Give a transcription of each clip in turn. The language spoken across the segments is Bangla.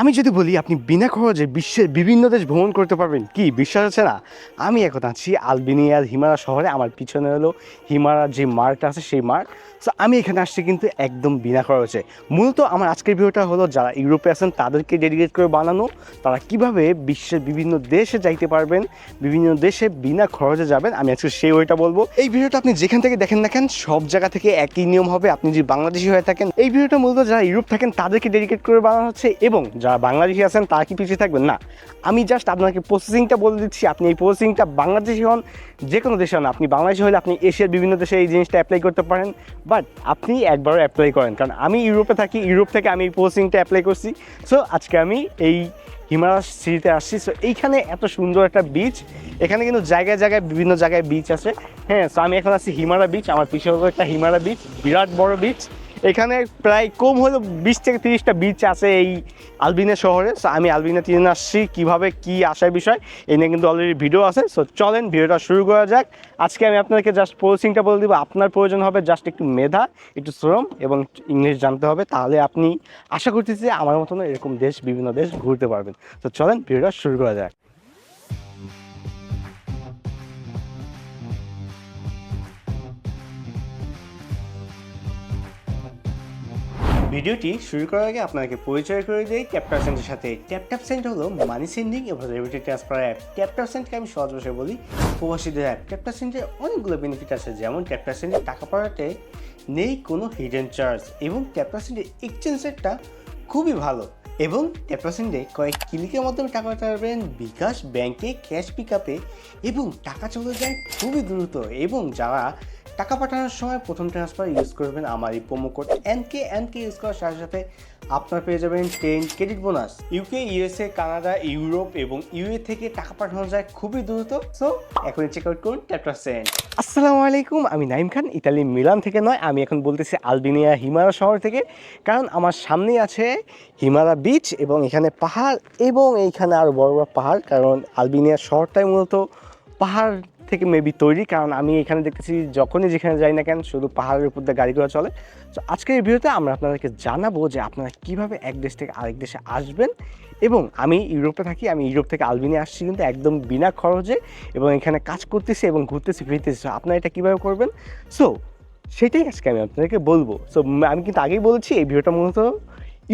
আমি যদি বলি, আপনি বিনা খরচে বিশ্বের বিভিন্ন দেশ ভ্রমণ করতে পারবেন, কি বিশ্বাস আছে না? আমি এখন আছি আলবেনিয়ার হিমারা শহরে। আমার পিছনে হলো হিমারা যে মার্কটা আছে, সেই মার্ক। সো আমি এখানে আসছি কিন্তু একদম বিনা খরচে। মূলত আমার আজকের ভিডিওটা হলো যারা ইউরোপে আছেন, তাদেরকে ডেডিকেট করে বানানো। তারা কীভাবে বিশ্বের বিভিন্ন দেশে যাইতে পারবেন, বিভিন্ন দেশে বিনা খরচে যাবেন, আমি আজকে সেই ওইটা বলব। এই ভিডিওটা আপনি যেখান থেকে দেখেন না কেন, সব জায়গা থেকে একই নিয়ম হবে। আপনি যদি বাংলাদেশি হয়ে থাকেন, এই ভিডিওটা মূলত যারা ইউরোপ থাকেন, তাদেরকে ডেডিকেট করে বানানো হচ্ছে এবং যারা বাংলাদেশি আছেন, তারা কি পিছিয়ে থাকবেন? না। আমি জাস্ট আপনাকে প্রসেসিংটা বলে দিচ্ছি। আপনি এই প্রসেসিংটা বাংলাদেশি হন যে কোনো দেশে হন। আপনি বাংলাদেশি হলে আপনি এশিয়ার বিভিন্ন দেশে এই জিনিসটা অ্যাপ্লাই করতে পারেন। বাট আপনি একবারও অ্যাপ্লাই করেন। কারণ আমি ইউরোপে থাকি, ইউরোপ থেকে আমি এই পোস্টিংটা অ্যাপ্লাই করছি। সো আজকে আমি এই হিমালয় সিটিতে আসছি। সো এইখানে এত সুন্দর একটা বিচ এখানে কিন্তু জায়গায় জায়গায় বিভিন্ন জায়গায় বিচ আছে। হ্যাঁ সো আমি এখন আছি হিমারা বিচ আমার পিছনে একটা হিমারা বিচ বিরাট বড় বিচ এখানে প্রায় কম হলেও বিশ থেকে তিরিশটা বিচ আছে এই আলবিনা শহরে। সো আমি আলবিনা তিনে আসছি, কীভাবে কী আসার বিষয় এই নিয়ে কিন্তু অলরেডি ভিডিও আছে। সো চলেন ভিডিওটা শুরু করা যাক। আজকে আমি আপনাদেরকে জাস্ট প্রসেসিংটা বলে দিব। আপনার প্রয়োজন হবে জাস্ট একটু মেধা, একটু শ্রম এবং ইংলিশ জানতে হবে। তাহলে আপনি আশা করতেছি আমার মতন এরকম দেশ, বিভিন্ন দেশ ঘুরতে পারবেন। তো চলেন ভিডিওটা শুরু করা যাক। ভিডিওটি শুরু করার আগে আপনাকে পরিচয় করে দিই ট্যাপটাপ সেন্টের সাথে। ট্যাপটাপ সেন্ট হলো মানি সেন্ডিং এবং রেভিটি ট্রান্সফার অ্যাপ। ট্যাপটাপ সেন্টকে আমি সহজ ভাষায় বলি প্রবাসীদের অ্যাপ। ট্যাপটাপ সেন্টের অনেকগুলো বেনিফিট আছে, যেমন ট্যাপটাপ সেন্টে টাকা পাঠাতে নেই কোনো হিডেন চার্জ এবং ট্যাপটাপ সেন্টের এক্সচেঞ্জ রেটটা খুবই ভালো এবং ট্যাপাসেন্ডে কয়েক ক্লিকের মাধ্যমে টাকা পাঠাতে পারবেন। বিকাশ ব্যাংকে ক্যাশ পিক আপে এবং টাকা চলে যায় খুবই দ্রুত এবং যারা টাকা পাঠানোর সময় প্রথম ট্রান্সফার ইউজ করবেন আমার এই promo code N K N K use করার সাথে সাথে আপনার পেয়ে যাবেন ten credit bonus UK USA Canada Europe এবং ইউএ থেকে টাকা পাঠানো যায় খুবই দ্রুত। সো এখনই চেক আউট করুন ট্যাপাসেন্ড আসসালামু আলাইকুম, আমি নাইম খান, ইতালি মিলান থেকে নয়, আমি এখন বলতেছি আলবেনিয়া হিমালয় শহর থেকে। কারণ আমার সামনেই আছে হিমালা বিচ এবং এখানে পাহাড় এবং এইখানে আরও বড় বড় পাহাড়, কারণ আলবেনিয়া শহরটাই মূলত পাহাড় থেকে মেবি তৈরি, কারণ আমি এখানে দেখতেছি যখনই যেখানে যাই না কেন শুধু পাহাড়ের উপর দিয়ে গাড়িগুলো চলে। তো আজকের এই ভিডিওতে আমরা আপনাদেরকে জানাব যে আপনারা কীভাবে এক দেশ থেকে আরেক দেশে আসবেন এবং আমি ইউরোপে থাকি, আমি ইউরোপ থেকে আলবেনিয়া আসছি কিন্তু একদম বিনা খরচে এবং এখানে কাজ করতেছি এবং ঘুরতেছি, ফিরতেছি। আপনারা এটা কীভাবে করবেন? সো সেটাই আজকে আমি আপনাদেরকে বলব। সো আমি কিন্তু আগেই বলেছি, এই ভিডিওটা মূলত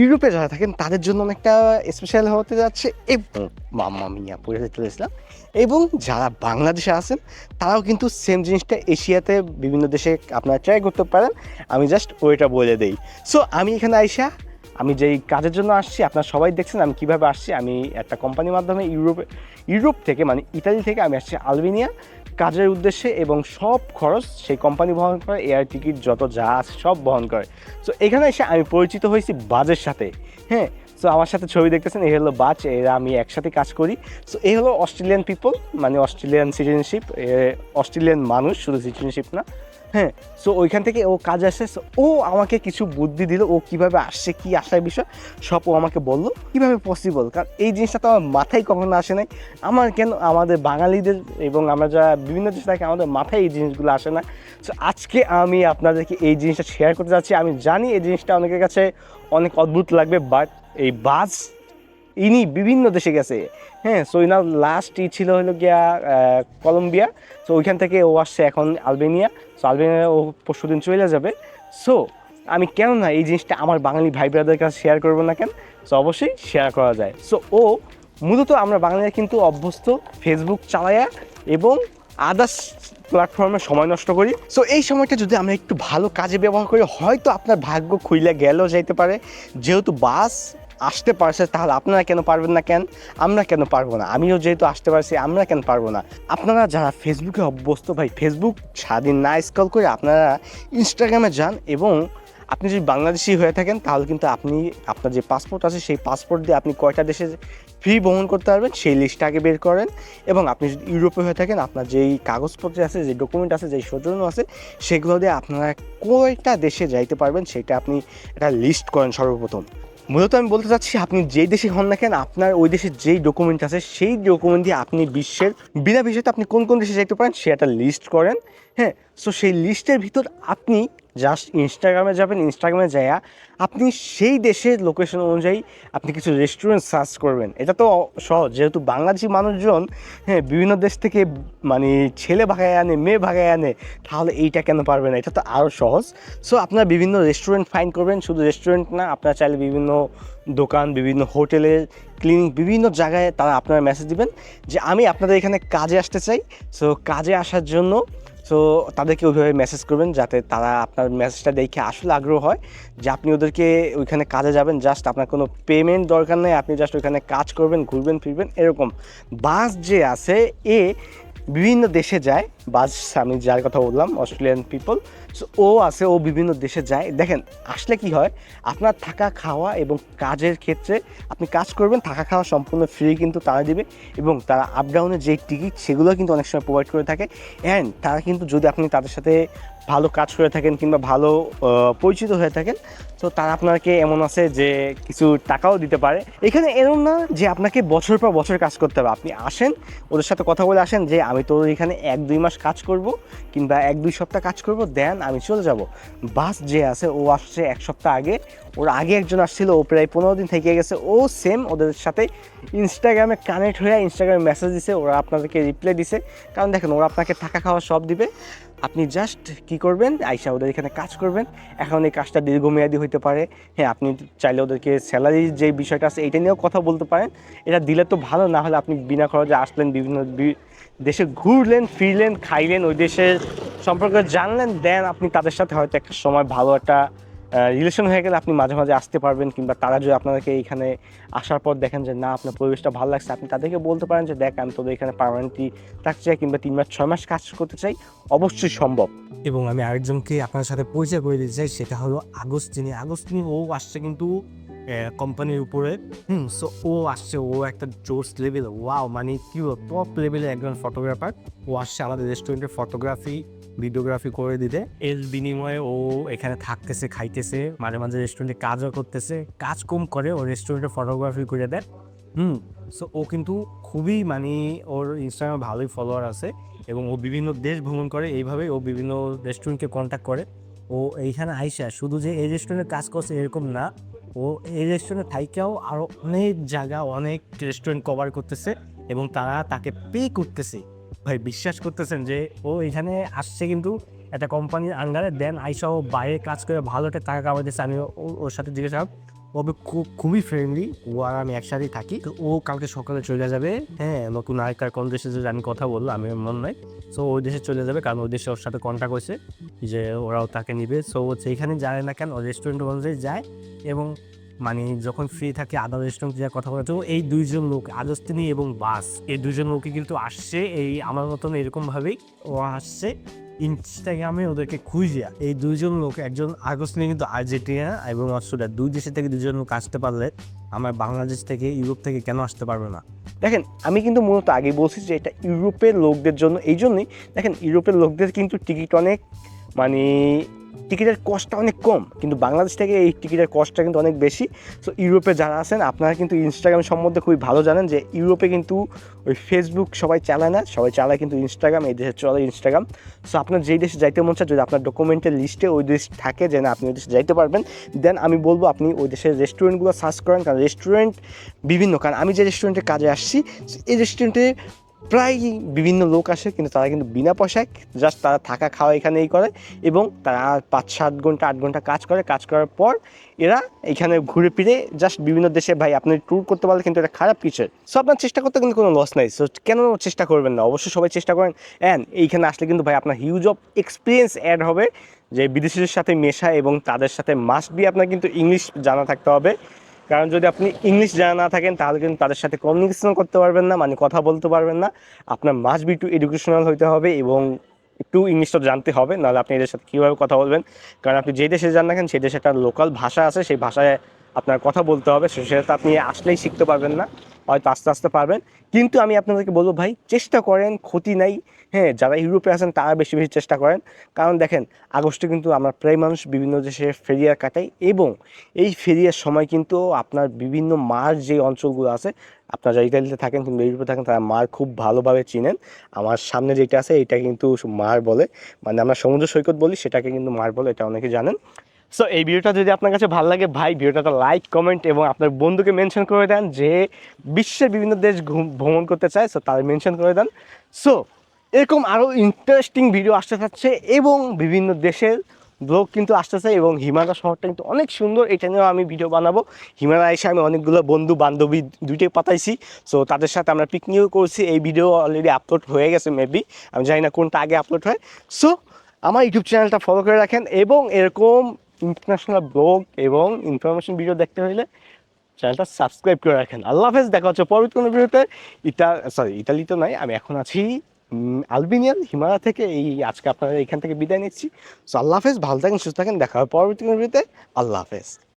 ইউরোপে যারা থাকেন তাদের জন্য অনেকটা স্পেশাল হতে যাচ্ছে এবং মাম্মা মিয়া পড়ে চলেছিলাম এবং যারা বাংলাদেশে আছেন তারাও কিন্তু সেম জিনিসটা এশিয়াতে বিভিন্ন দেশে আপনারা ট্রাই করতে পারেন। আমি জাস্ট ওইটা বলে দেই। সো আমি এখানে আইসা আমি যেই কাজের জন্য আসছি আপনারা সবাই দেখছেন আমি কীভাবে আসছি। আমি একটা কোম্পানির মাধ্যমে ইউরোপে ইউরোপ থেকে মানে ইতালি থেকে আমি আসছি আলবেনিয়া। কাজের উদ্দেশ্যে এবং সব খরচ সেই কোম্পানি বহন করে, এয়ার টিকিট যত যা আছে সব বহন করে। সো এখানে এসে আমি পরিচিত হয়েছি বাজের সাথে। হ্যাঁ সো আমার সাথে ছবি দেখতেছেন, এই হলো বাজ, এরা আমি একসাথে কাজ করি। সো এই হলো অস্ট্রেলিয়ান পিপল মানে অস্ট্রেলিয়ান সিটিজেনশিপ অস্ট্রেলিয়ান মানুষ, শুধু সিটিজেনশিপ না। হ্যাঁ সো ওইখান থেকে ও কাজ আসে ও আমাকে কিছু বুদ্ধি দিল, ও কীভাবে আসছে কি আসার বিষয়, সব ও আমাকে বলল, কীভাবে পসিবল কারণ এই জিনিসটা তো আমার মাথায় কখনো আসে নাই। আমার কেন, আমাদের বাঙালিদের এবং আমরা যারা বিভিন্ন দেশে থাকি, আমাদের মাথায় এই জিনিসগুলো আসে না। সো আজকে আমি আপনাদেরকে এই জিনিসটা শেয়ার করতে যাচ্ছি। আমি জানি এই জিনিসটা অনেকের কাছে অনেক অদ্ভুত লাগবে বাট এই বাস ইনি বিভিন্ন দেশে গেছে। হ্যাঁ সো ইনার লাস্ট ই ছিল হলো গিয়া কলম্বিয়া সো ওইখান থেকে ও আসছে এখন আলবেনিয়া সো আলবেনিয়া ও পরশু দিন চলে যাবে। সো আমি কেন না এই জিনিসটা আমার বাঙালি ভাই ব্রাদের কাছে শেয়ার করব না কেন? সো অবশ্যই শেয়ার করা যায়। সো ও মূলত আমরা বাঙালিরা কিন্তু অভ্যস্ত ফেসবুক চালায়া এবং আদার্স প্ল্যাটফর্মে সময় নষ্ট করি। সো এই সময়টা যদি আমরা একটু ভালো কাজে ব্যবহার করি, হয়তো আপনার ভাগ্য খুইলে গেলেও যাইতে পারে। যেহেতু বাস আসতে পারছে, তাহলে আপনারা কেন পারবেন না কেন? আমরা কেন পারব না? আমিও যেহেতু আসতে পারছি, আমরা কেন পারব না? আপনারা যারা ফেসবুকে অভ্যস্ত, ভাই ফেসবুক সারাদিন না স্কল করে আপনারা ইনস্টাগ্রামে যান এবং আপনি যদি বাংলাদেশি হয়ে থাকেন, তাহলে কিন্তু আপনি, আপনার যে পাসপোর্ট আছে, সেই পাসপোর্ট দিয়ে আপনি কয়টা দেশে ফ্রি ভ্রমণ করতে পারবেন, সেই লিস্টটা আগে বের করেন এবং আপনি যদি ইউরোপে হয়ে থাকেন, আপনার যেই কাগজপত্র আছে, যে ডকুমেন্ট আছে, যেই সৌজন্য আছে, সেগুলো দিয়ে আপনারা কয়টা দেশে যাইতে পারবেন, সেটা আপনি একটা লিস্ট করেন সর্বপ্রথম। মূলত আমি বলতে চাচ্ছি, আপনি যেই দেশে হন না কেন, আপনার ওই দেশের যেই ডকুমেন্ট আছে, সেই ডকুমেন্ট দিয়ে আপনি বিশ্বের বিনা বিষয়তে আপনি কোন কোন দেশে যেতে পারেন সে একটা লিস্ট করেন হ্যাঁ? সো সেই লিস্টের ভিতর আপনি জাস্ট ইনস্টাগ্রামে যাবেন ইনস্টাগ্রামে যাইয়া আপনি সেই দেশের লোকেশন অনুযায়ী আপনি কিছু রেস্টুরেন্ট সার্চ করবেন। এটা তো সহজ, যেহেতু বাংলাদেশি মানুষজন হ্যাঁ বিভিন্ন দেশ থেকে মানে ছেলে ভাগায় আনে, মেয়ে ভাগায় আনে, তাহলে এইটা কেন পারবে না? এটা তো আরও সহজ। সো আপনারা বিভিন্ন রেস্টুরেন্ট ফাইন করবেন, শুধু রেস্টুরেন্ট না, আপনারা চাইলে বিভিন্ন দোকান, বিভিন্ন হোটেলের ক্লিনিক বিভিন্ন জায়গায় তারা আপনারা মেসেজ দিবেন যে, আমি আপনাদের এখানে কাজে আসতে চাই। সো কাজে আসার জন্য সো তাদেরকে ওইভাবে মেসেজ করবেন যাতে তারা আপনার মেসেজটা দেখে আসলে আগ্রহ হয় যে আপনি ওদেরকে ওইখানে কাজে যাবেন জাস্ট আপনার কোনো পেমেন্ট দরকার নেই, আপনি জাস্ট ওইখানে কাজ করবেন, ঘুরবেন, ফিরবেন, এরকম। বাস যে আছে, এ বিভিন্ন দেশে যায়। বাস, আমি যার কথা বললাম অস্ট্রেলিয়ান পিপল ও আছে, ও বিভিন্ন দেশে যায়। দেখেন, আসলে কি হয়, আপনার থাকা, খাওয়া এবং কাজের ক্ষেত্রে আপনি কাজ করবেন, থাকা, খাওয়া সম্পূর্ণ ফ্রি কিন্তু তারা দেবে এবং তারা আপ ডাউনের যে টিকিট সেগুলো কিন্তু অনেক সময় প্রোভাইড করে থাকে। অ্যান্ড তারা কিন্তু যদি আপনি তাদের সাথে ভালো কাজ করে থাকেন কিংবা ভালো পরিচিত হয়ে থাকেন, তো তারা আপনাকে এমন আছে যে কিছু টাকাও দিতে পারে। এখানে এরকম না যে আপনাকে বছর পর বছর কাজ করতে হবে। আপনি আসেন, ওদের সাথে কথা বলে আসেন যে, আমি তোর এখানে এক, দুই মাস কাজ করব কিংবা এক, দুই সপ্তাহ কাজ করব, দেন আমি চলে যাব। বাস যে আছে, ও আসছে এক সপ্তাহ আগে। ওর আগে একজন আসছিল, ও প্রায় পনেরো দিন থেকে গেছে। ও সেম ওদের সাথে ইনস্টাগ্রামে কানেক্ট হয়ে ইনস্টাগ্রামে মেসেজ দিছে, ওরা আপনাদেরকে রিপ্লাই দিছে। কারণ দেখেন, ওরা আপনাকে থাকা খাওয়া সব দিবে। আপনি জাস্ট কি করবেন? আইসা ওদের এখানে কাজ করবেন। এখন এই কাজটা দীর্ঘমেয়াদী হতে পারে। হ্যাঁ আপনি চাইলে ওদেরকে স্যালারি যে বিষয়টা আছে এটা নিয়েও কথা বলতে পারেন। এটা দিলে তো ভালো, না হলে আপনি বিনা খরচে আসলেন বিভিন্ন দেশে ঘুরলেন, ফিরলেন, খাইলেন, ওই দেশের সম্পর্কে জানলেন, দেন আপনি তাদের সাথে হয়তো একটা সময় ভালো একটা রিলেশন হয়ে গেলে আপনি মাঝে মাঝে আসতে পারবেন কিংবা তারা যদি আপনাদেরকে এইখানে আসার পর দেখেন যে না, আপনার পরিবেশটা ভালো লাগছে, আপনি তাদেরকে বলতে পারেন যে, দেখ, আমি তোদের এখানে পার্মানেন্টলি থাকতে চাই কিংবা তিন মাস ছয় মাস কাজ করতে চাই। অবশ্যই সম্ভব। এবং আমি আরেকজনকে আপনার সাথে পরিচয় করে দিতে চাই, সেটা হলো আগস্টিনী আগস্টিনী ও আসছে কিন্তু কোম্পানির উপরে। হুম সো ও আসছে, ও একটা জোর্স লেভেল ওয়াও মানে কি টপ লেভেলের একজন ফটোগ্রাফার ও আসছে আমাদের রেস্টুরেন্টে ফটোগ্রাফি ভিডিওগ্রাফি করে দিতে। এর বিনিময়ে ও এখানে থাকতেছে, খাইতেছে, মাঝে মাঝে রেস্টুরেন্টে কাজও করতেছে, কাজ কম করে, ও রেস্টুরেন্টে ফটোগ্রাফি করে দেয়। হুম সো ও কিন্তু খুবই মানে ওর ইনস্টাগ্রামে ভালোই ফলোয়ার আছে এবং ও বিভিন্ন দেশ ভ্রমণ করে এইভাবে ও বিভিন্ন রেস্টুরেন্টকে কন্ট্যাক্ট করে। ও এইখানে আইসা শুধু যে এই রেস্টুরেন্টে কাজ করছে এরকম না, ও এই রেস্টুরেন্টে থাইকেও আরও অনেক জায়গা, অনেক রেস্টুরেন্ট কভার করতেছে এবং তারা তাকে পে করতেছে। ভাই, বিশ্বাস করতেছেন যে ও এখানে আসছে কিন্তু একটা কোম্পানির আন্ডারে দেন আইসা ও বাইরে কাজ করে ভালো একটা টাকা কামাইতেছে আমি ওর সাথে জিজ্ঞাসা ও খুব খুবই ফ্রেন্ডলি ও আর আমি একসাথেই থাকি। ও কালকে সকালে চলে যাবে হ্যাঁ নতুন আরেকটা কোন দেশে যে আমি কথা বলল, আমি মনে নাই। সো ওই দেশে চলে যাবে, কারণ ওই দেশে ওর সাথে কন্ট্যাক্ট হয়েছে, যে ওরাও তাকে নিবে। সো ও যেখানে যায় না কেন রেস্টুরেন্ট অনুযায়ী যায় এবং মানে যখন ফ্রি থাকে আদার রেস্টুরেন্ট যে কথা বলে, তো এই দুইজন লোক আজস্তিনী এবং বাস, এই দুইজন লোকই কিন্তু আসছে, এই আমার মতন এরকমভাবেই ও আসছে। ইনস্টাগ্রামে ওদেরকে খুঁজিয়া এই দুইজন লোক, একজন আগস্তিনী কিন্তু আর্জেন্টিনা এবং অস্ট্রেলিয়া, দুই দেশের থেকে দুজন লোক আসতে পারলে আমার বাংলাদেশ থেকে ইউরোপ থেকে কেন আসতে পারবে না? দেখেন, আমি কিন্তু মূলত আগে বলছি যে এটা ইউরোপের লোকদের জন্য এই জন্যই দেখেন, ইউরোপের লোকদের কিন্তু টিকিট অনেক মানে টিকিটের কস্টটা অনেক কম, কিন্তু বাংলাদেশ থেকে এই টিকিটের কস্টটা কিন্তু অনেক বেশি। সো ইউরোপে যারা আছেন, আপনারা কিন্তু ইনস্টাগ্রাম সম্বন্ধে খুবই ভালো জানেন যে ইউরোপে কিন্তু ওই ফেসবুক সবাই চালায় না, সবাই চালায় কিন্তু ইনস্টাগ্রাম এই দেশে চলে ইনস্টাগ্রাম সো আপনার যেই দেশে যাইতে মন চায়, যদি আপনার ডকুমেন্টের লিস্টে ওই দেশ থাকে যে না, আপনি ওই দেশে যাইতে পারবেন দেন আমি বলব আপনি ওই দেশের রেস্টুরেন্টগুলো সার্চ করেন, কারণ রেস্টুরেন্ট বিভিন্ন, কারণ আমি যে রেস্টুরেন্টে কাজে আসছি, এই রেস্টুরেন্টে প্রায় বিভিন্ন লোক আসে, কিন্তু তারা কিন্তু বিনা পয়সায় জাস্ট তারা থাকা খাওয়া এখানেই করে এবং তারা পাঁচ সাত ঘণ্টা, আট ঘণ্টা কাজ করে। কাজ করার পর এরা এখানে ঘুরে ফিরে জাস্ট বিভিন্ন দেশে, ভাই, আপনি ট্যুর করতে পারলে কিন্তু এটা খারাপ কিছু। সো আপনার চেষ্টা করতে কিন্তু কোনো লস নাই। সো কেন চেষ্টা করবেন না? অবশ্যই সবাই চেষ্টা করেন। অ্যান্ড এইখানে আসলে কিন্তু, ভাই, আপনার হিউজ অফ এক্সপিরিয়েন্স অ্যাড হবে যে বিদেশিদের সাথে মেশা এবং তাদের সাথে মাস্ট বি আপনার কিন্তু ইংলিশ জানা থাকতে হবে। কারণ যদি আপনি ইংলিশ জানা না থাকেন, তাহলে কিন্তু তাদের সাথে কমিউনিকেশন করতে পারবেন না মানে কথা বলতে পারবেন না। আপনার মাস্ট বি টু এডুকেশনাল হইতে হবে এবং একটু ইংলিশটা জানতে হবে, নাহলে আপনি এদের সাথে কীভাবে কথা বলবেন? কারণ আপনি যে দেশে যান না সেই দেশে একটা লোকাল ভাষা আছে, সেই ভাষায় আপনার কথা বলতে হবে সেটা তো আপনি আসলেই শিখতে পারবেন না, হয়তো আস্তে আস্তে পারবেন। কিন্তু আমি আপনাদেরকে বলব ভাই, চেষ্টা করেন, ক্ষতি নাই। হ্যাঁ যারা ইউরোপে আছেন, তারা বেশি বেশি চেষ্টা করেন। কারণ দেখেন, আগস্টে কিন্তু আমরা প্রায় মানুষ বিভিন্ন দেশে ফেরিয়ার কাটাই এবং এই ফেরিয়ার সময় কিন্তু আপনার বিভিন্ন মার যে অঞ্চলগুলো আছে, আপনারা যারা ইতালিতে থাকেন কিংবা ইউরোপে থাকেন, তারা মার খুব ভালোভাবে চিনেন। আমার সামনে যেটা আছে, এটা কিন্তু মার বলে। মানে আমরা সমুদ্র সৈকত বলি, সেটাকে কিন্তু মার বলে, এটা অনেকে জানেন। সো এই ভিডিওটা যদি আপনার কাছে ভালো লাগে, ভাই, ভিডিওটা লাইক কমেন্ট এবং আপনার বন্ধুকে মেনশন করে দেন যে বিশ্বের বিভিন্ন দেশ ভ্রমণ করতে চায় সো তাদের মেনশন করে দেন। সো এরকম আরও ইন্টারেস্টিং ভিডিও আসতে থাকছে এবং বিভিন্ন দেশের ব্লগ কিন্তু আসতেছে এবং হিমালয় শহরটা কিন্তু অনেক সুন্দর। এটা নিয়েও আমি ভিডিও বানাবো। হিমালয় এসে আমি অনেকগুলো বন্ধু, বান্ধবী দুইটাই পাতাইছি সো তাদের সাথে আমরা পিকনিকও করছি। এই ভিডিও অলরেডি আপলোড হয়ে গেছে মেবি আমি জানি না কোনটা আগে আপলোড হয়। সো আমার ইউটিউব চ্যানেলটা ফলো করে রাখেন এবং এরকম ইন্টারন্যাশনাল ব্লগ এবং ইনফরমেশন ভিডিও দেখতে হইলে চ্যানেলটা সাবস্ক্রাইব করে রাখেন। আল্লাহ হাফেজ, দেখা হচ্ছে পরবর্তী কোনো ভিডিওতে। ইটা সরি ইটালি তো নাই, আমি এখন আছি আলবিনিয়ান, হিমালয় থেকে। এই, আজকে আপনারা এখান থেকে বিদায় নিচ্ছি। সো আল্লাহ হাফেজ, ভালো থাকেন, সুস্থ থাকেন, দেখা হবে পরবর্তী কোনো ভিডিওতে। আল্লাহ হাফেজ।